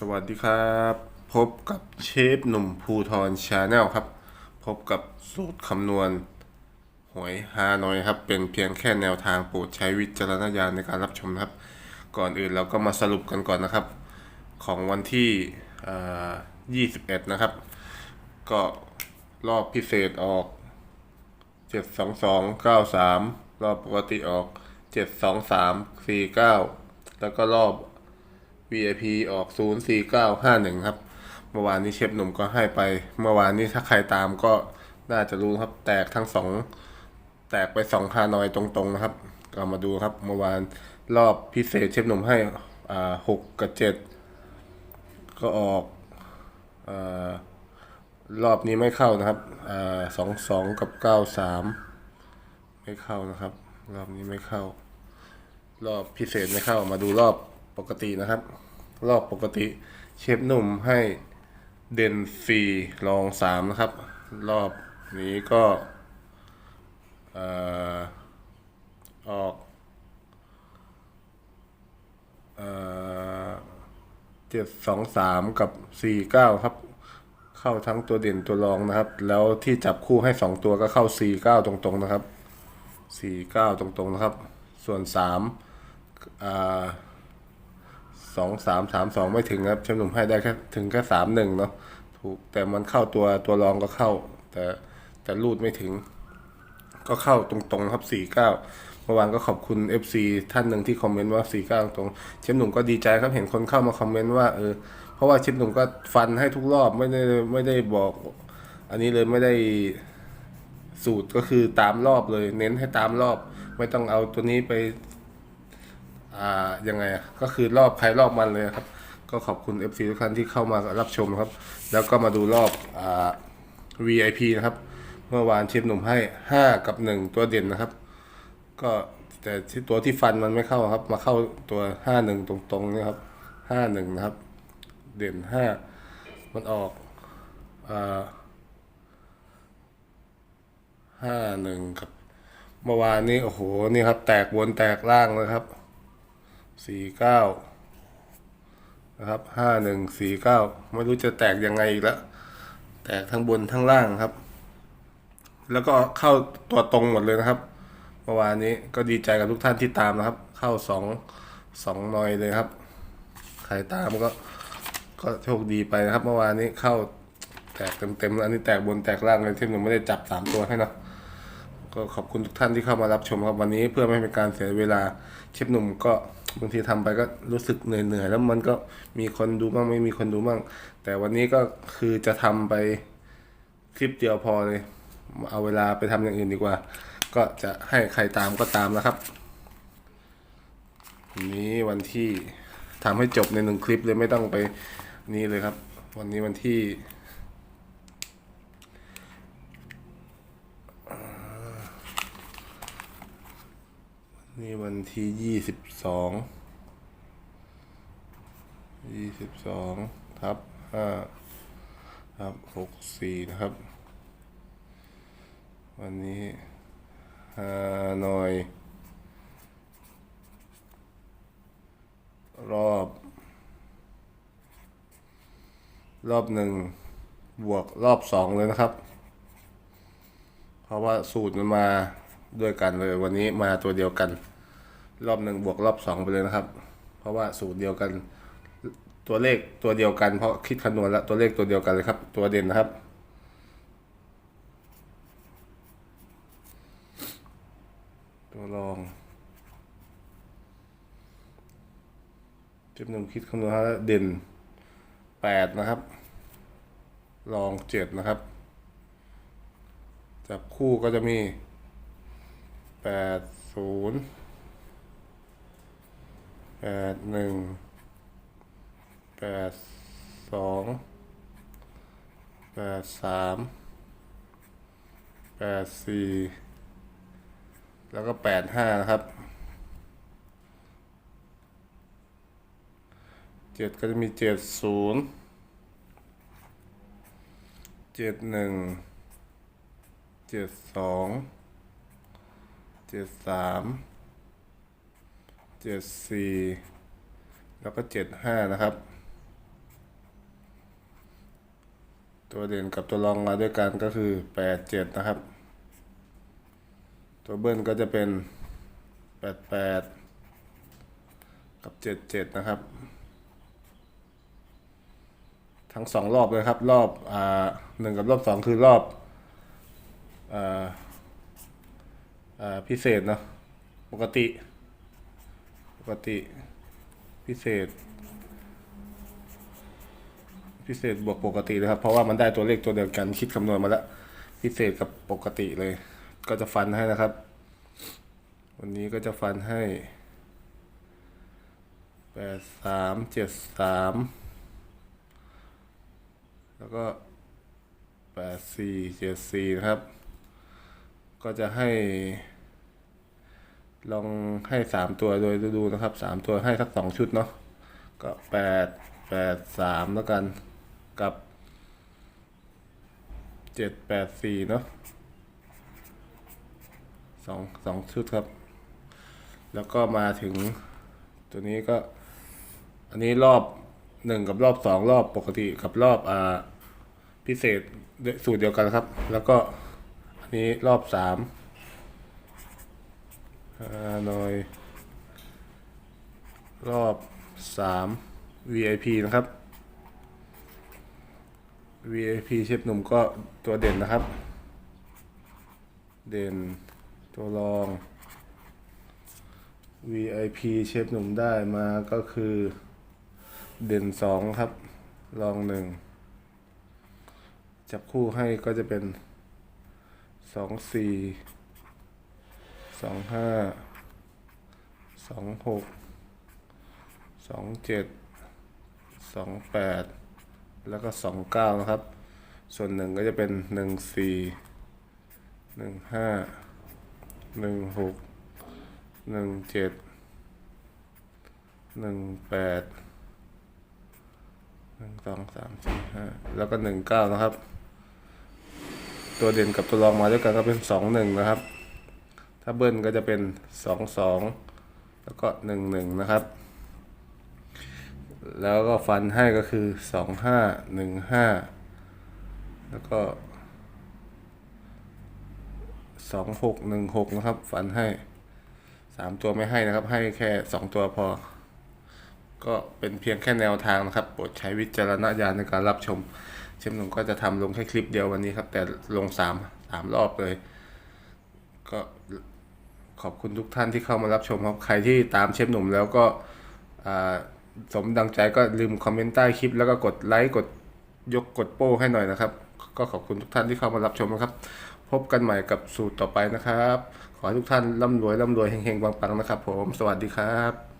สวัสดีครับ พบกับเชฟหนุ่มภูทรชาแนลครับ พบกับสูตรคำนวณ หวยฮานอยครับ เป็นเพียงแค่แนวทางโปรดใช้วิจารณญาณในการรับชมครับ ก่อนอื่นเราก็มาสรุปกันก่อนนะครับ ของวันที่ 21 นะครับ ก็รอบพิเศษออกเจ็ดสองสองเก้าสามรอบปกติออกเจ็ดสองสามสี่เก้าแล้วก็รอบ VIP ออกศูนย์สี่เก้าห้าหนึ่งครับ เมื่อวานนี้เชฟหนุ่มก็ให้ไป เมื่อวานนี้ถ้าใครตามก็น่าจะรู้ครับ แตกทั้งสองแตกไปสองฮานอยตรงๆนะครับ ก็มาดูครับ เมื่อวานรอบพิเศษเชฟหนุ่มให้อ่าหกกับเจ็ดก็ออกอ่ารอบนี้ไม่เข้านะครับอ่าสองสองกับเก้าสามไม่เข้านะครับ รอบนี้ไม่เข้า รอบพิเศษไม่เข้ามาดูรอบปกตินะครับ รอบปกติ เชฟหนุ่มให้เด่นสี่รองสามนะครับ รอบนี้ก็ออออกเจ็ดสองสามกับสี่เก้าครับ เข้าทั้งตัวเด่นตัวรองนะครับ แล้วที่จับคู่ให้สองตัวก็เข้าสี่เก้าตรงๆนะครับสี่เก้าตรงๆนะครับ ส่วนสามอ่า สองสามสามสองไม่ถึงครับเชฟหนุ่มให้ได้แค่ถึงแค่สามหนึ่งเนาะถูกแต่มันเข้าตัวตัวรองก็เข้า แต่แต่รูดไม่ถึง ก็เข้าตรงๆครับสี่เก้าเมื่อวานก็ขอบคุณ FC ท่านหนึ่งที่คอมเมนต์ว่าสี่เก้าตรงเชฟหนุ่มก็ดีใจครับเห็นคนเข้ามาคอมเมนต์ว่าเออเพราะว่าเชฟหนุ่มก็ฟันให้ทุกรอบไม่ได้ไม่ได้บอก อันนี้เลยไม่ได้สูตรก็คือตามรอบเลย เน้นให้ตามรอบ ไม่ต้องเอาตัวนี้ไป อ่ายังไงอะก็คือรอบใครรอบมันเลยครับ ก็ขอบคุณ FC ทุกท่านที่เข้ามารับชมครับ แล้วก็มาดูรอบอ่า VIP นะครับ เมื่อวานเชฟหนุ่มให้ 5 กับ 1 ตัวเด่นนะครับ ก็แต่ที่ตัวที่ฟันมันไม่เข้าครับ มาเข้าตัว 5 1 ตรงๆนี่ครับ 5 1 นะครับ เด่น 5 มันออกอ่าห้าหนึ่งครับ เมื่อวานนี้โอ้โห นี่ครับ แตกบนแตกล่างเลยครับ สี่เก้านะครับห้าหนึ่งสี่เก้าไม่รู้จะแตกยังไงอีกแล้ว แตกทั้งบนทั้งล่างครับ แล้วก็เข้าตัวตรงหมดเลยนะครับเมื่อวานนี้ก็ดีใจกับทุกท่านที่ตามนะครับ เข้าสองสองนอยเลยครับใครตามก็ก็โชคดีไปนะครับ เมื่อวานนี้เข้าแตกเต็มๆแล้วอันนี้แตกบนแตกล่างเลยที่หนูไม่ได้จับสามตัวให้นะ ก็ขอบคุณทุกท่านที่เข้ามารับชมครับวันนี้เพื่อไม่ให้เป็นการเสียเวลาเชฟหนุ่มก็บางทีทำไปก็รู้สึกเหนื่อยๆแล้วมันก็มีคนดูบ้างไม่มีคนดูบ้าง แต่วันนี้ก็คือจะทำไปคลิปเดียวพอเลย เอาเวลาไปทำอย่างอื่นดีกว่า ก็จะให้ใครตามก็ตามนะครับวันนี้วันที่ทำให้จบในหนึ่งคลิปเลยไม่ต้องไปนี่เลยครับ วันนี้วันที่ นี่วันที่ยี่สิบสอง ยี่สิบสองทับห้าทับหกสี่นะครับ วันนี้ฮานอย รอบ รอบหนึ่งบวกรอบสองเลยนะครับ เพราะว่าสูตรมันมา ด้วยกันเลยวันนี้มาตัวเดียวกัน รอบหนึ่งบวกรอบสองไปเลยนะครับ เพราะว่าสูตรเดียวกัน ตัวเลขตัวเดียวกัน เพราะคิดคำนวณแล้วตัวเลขตัวเดียวกันเลยครับ ตัวเด่นนะครับ ตัวรองจุดหนึ่งคิดคำนวณแล้วเด่นแปดนะครับ รองเจ็ดนะครับจับคู่ก็จะมี แปดศูนย์แปดหนึ่งแปดสองแปดสามแปดสี่แล้วก็แปดห้านะครับเจ็ดก็จะมีเจ็ดศูนย์เจ็ดหนึ่งเจ็ดสอง เจ็ดสามเจ็ดสี่แล้วก็เจ็ดห้านะครับ ตัวเด่นกับตัวรองมาด้วยกันก็คือแปดเจ็ดนะครับ ตัวเบิ้ลก็จะเป็นแปดแปดกับเจ็ดเจ็ดนะครับ ทั้งสองรอบเลยครับ รอบอ่าหนึ่งกับรอบสองคือรอบอ่าอ่า พิเศษเนาะปกติ ปกติ พิเศษ พิเศษบวกปกติเลยครับ เพราะว่ามันได้ตัวเลขตัวเดียวกันคิดคำนวณมาแล้ว พิเศษกับปกติเลย ก็จะฟันให้นะครับ วันนี้ก็จะฟันให้แปดสามเจ็ดสามแล้วก็แปดสี่เจ็ดสี่นะครับ ก็จะให้ ลองให้สามตัวโดยดูนะครับสามตัวให้สักสองชุดเนาะก็แปดแปดสามแล้วกันกับเจ็ดแปดสี่เนาะสองสองชุดครับ แล้วก็มาถึงตัวนี้ก็ อันนี้รอบหนึ่งกับรอบสองรอบปกติกับรอบอ่าพิเศษสูตรเดียวกันครับ แล้วก็ อันนี้รอบสามฮานอย รอบสาม VIP นะครับ VIP เชฟหนุ่มก็ตัวเด่นนะครับ เด่นตัวรอง VIP เชฟหนุ่มได้มาก็คือเด่นสองครับ รองหนึ่งจับคู่ให้ก็จะเป็น สองสี่สองห้าสองหกสองเจ็ดสองแปดแล้วก็สองเก้านะครับ ส่วนหนึ่งก็จะเป็นหนึ่งสี่หนึ่งห้าหนึ่งหกหนึ่งเจ็ดหนึ่งแปดหนึ่งสองสามสี่ห้าแล้วก็หนึ่งเก้านะครับ ตัวเด่นกับตัวรองมาด้วยกันก็เป็นสองหนึ่งนะครับ ถ้าเบิ้ลก็จะเป็นสองสองแล้วก็หนึ่งหนึ่งนะครับ แล้วก็ฟันให้ก็คือสองห้าหนึ่งห้าแล้วก็สองหกหนึ่งหกนะครับ ฟันให้สามตัวไม่ให้นะครับ ให้แค่สองตัวพอ ก็เป็นเพียงแค่แนวทางนะครับโปรดใช้วิจารณญาณในการรับชม เชฟหนุ่มก็จะทำลงแค่คลิปเดียววันนี้ครับ แต่ลงสามสามรอบเลย ก็ขอบคุณทุกท่านที่เข้ามารับชมครับใครที่ตามเชฟหนุ่มแล้วก็สมดังใจก็ลืมคอมเมนต์ใต้คลิป แล้วก็กดไลค์กดยกกดโป้ให้หน่อยนะครับ ก็ขอบคุณทุกท่านที่เข้ามารับชมนะครับ พบกันใหม่กับสูตรต่อไปนะครับ ขอให้ทุกท่านร่ำรวยร่ำรวยเฮงๆปังๆนะครับ ผม สวัสดีครับ